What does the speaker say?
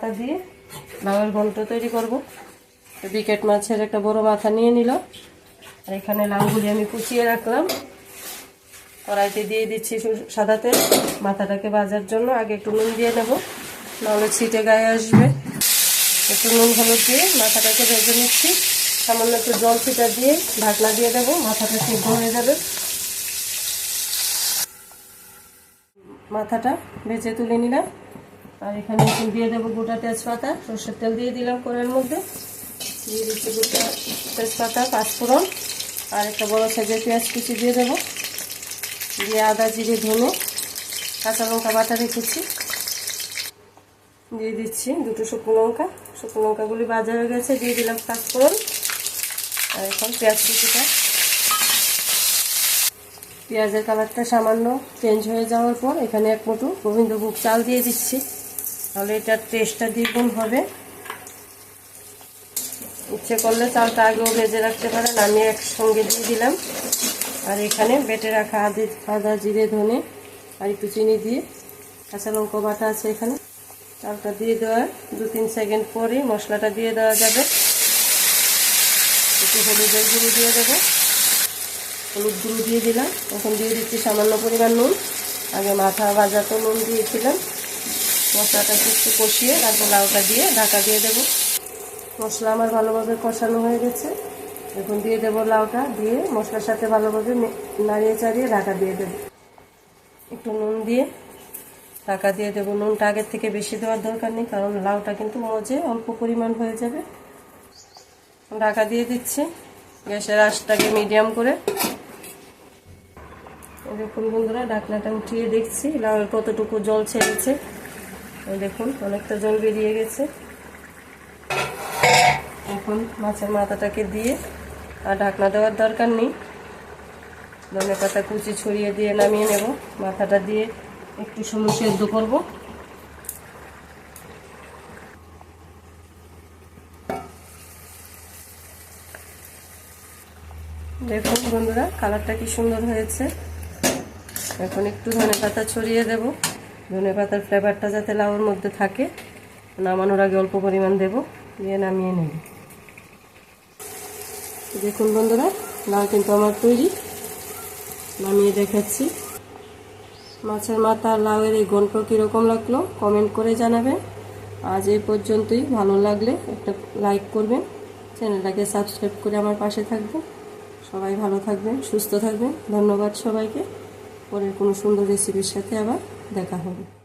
পাতা দিয়ে লাউয়ের ঘন্ট তৈরি করব। বিকেট মাছের একটা বড় মাথা নিয়ে নিল। আর এখানে লাউগুলি আমি কুচিয়ে রাখলাম। কড়াইতে দিয়ে দিচ্ছি সাদা তেল। মাথাটাকে ভাজার জন্য আগে একটু নুন দিয়ে নেব। নাহলে ছিটে গায়ে আসবে। একটু নুন হলুদ দিয়ে মাথাটাকে ভেজে নিচ্ছি। সামান্য একটু জল ছিটা দিয়ে ঢাকনা দিয়ে দেবো। মাথাটা সিদ্ধ হয়ে যাবে। মাথাটা ভেজে তুলে নিলাম। আর এখানে দিয়ে দেবো গোটা তেজপাতা, সর্ষের তেল দিয়ে দিলাম কড়াইয়ের মধ্যে। দিয়ে দিচ্ছি গোটা তেজপাতা, পাঁচফোড়ন, আর একটা বড় সাইজের পেঁয়াজ কুচি দিয়ে দেবো। দিয়ে আদা, জিরে, ধনে, কাঁচা লঙ্কা বাটা রেখেছি। দিয়ে দিচ্ছি দুটো শুকনো লঙ্কা। শুকনো লঙ্কাগুলি ভাজা হয়ে গেছে, দিয়ে দিলাম পাঁচফোড়ন। আর এখন পেঁয়াজ কুচিটা। পেঁয়াজের কালারটা সামান্য চেঞ্জ হয়ে যাওয়ার পর এখানে এক মুঠো গোবিন্দভোগ চাল দিয়ে দিচ্ছি। তাহলে এটার টেস্টটা দ্বিগুণ হবে। ইচ্ছে করলে চালটা আগেও ভেজে রাখতে পারেন আমি একসঙ্গে দিয়ে দিলাম। আর এখানে বেটে রাখা আদি, আদা, জিরে, ধনে আর একটু চিনি দিয়ে কাঁচা লঙ্কা বাটা আছে এখানে। চালটা দিয়ে দেওয়ার দু তিন সেকেন্ড পরেই মশলাটা দিয়ে দেওয়া যাবে। একটু হলুদের গুঁড়ো দিয়ে দেবো। হলুদ গুঁড়ো দিয়ে দিলাম। এখন দিয়ে দিচ্ছি সামান্য পরিমাণ নুন। আগে মাথা ভাজা তো নুন দিয়েছিলাম। মশলাটাকে একটু কষিয়ে তারপর লাউটা দিয়ে ঢাকা দিয়ে দেবো। মশলা আমার ভালোভাবে কষানো হয়ে গেছে। এখন দিয়ে দেবো লাউটা, দিয়ে মশলার সাথে ভালোভাবে নাড়িয়ে চাড়িয়ে ঢাকা দিয়ে দেবো। একটু নুন দিয়ে ঢাকা দিয়ে দেবো। নুনটা আগের থেকে বেশি দেওয়ার দরকার নেই, কারণ লাউটা কিন্তু মজে অল্প পরিমাণ হয়ে যাবে। ঢাকা দিয়ে দিচ্ছি গ্যাসের আঁচটাকে মিডিয়াম করে। দেখুন বন্ধুরা, ঢাকনাটা উঠিয়ে দেখছি লাউয়ের কতটুকু জল ছেড়েছে। দেখুন, অনেকটা জল বেরিয়ে গেছে। এখন মাছের মাথাটাকে দিয়ে আর ঢাকনা দেওয়ার দরকার নেই। ধনে পাতা কুচি ছড়িয়ে দিয়ে নামিয়ে নেব। মাথাটা দিয়ে একটু সময় সেদ্ধ করব। দেখুন বন্ধুরা, কালারটা কি সুন্দর হয়েছে। এখন একটু ধনে পাতা ছড়িয়ে দেব। ধনে পাতার ফ্লেভারটা যাতে লাউর মধ্যে থাকে, নামানোর আগে অল্প পরিমাণ দেব, দিয়ে নামিয়ে নেব। দেখুন বন্ধুরা, লাউ কিন্তু আমার তৈরি। নামিয়ে দেখাচ্ছি। মাছের মাথা লাউয়ের এই গল্প কীরকম লাগল কমেন্ট করে জানাবেন। আজ এই পর্যন্তই, ভালো লাগলে একটা লাইক করবেন। চ্যানেলটাকে সাবস্ক্রাইব করে আমার পাশে থাকবেন। সবাই ভালো থাকবেন, সুস্থ থাকবেন। ধন্যবাদ সবাইকে। পরের কোনো সুন্দর রেসিপির সাথে আবার দেখা হবে।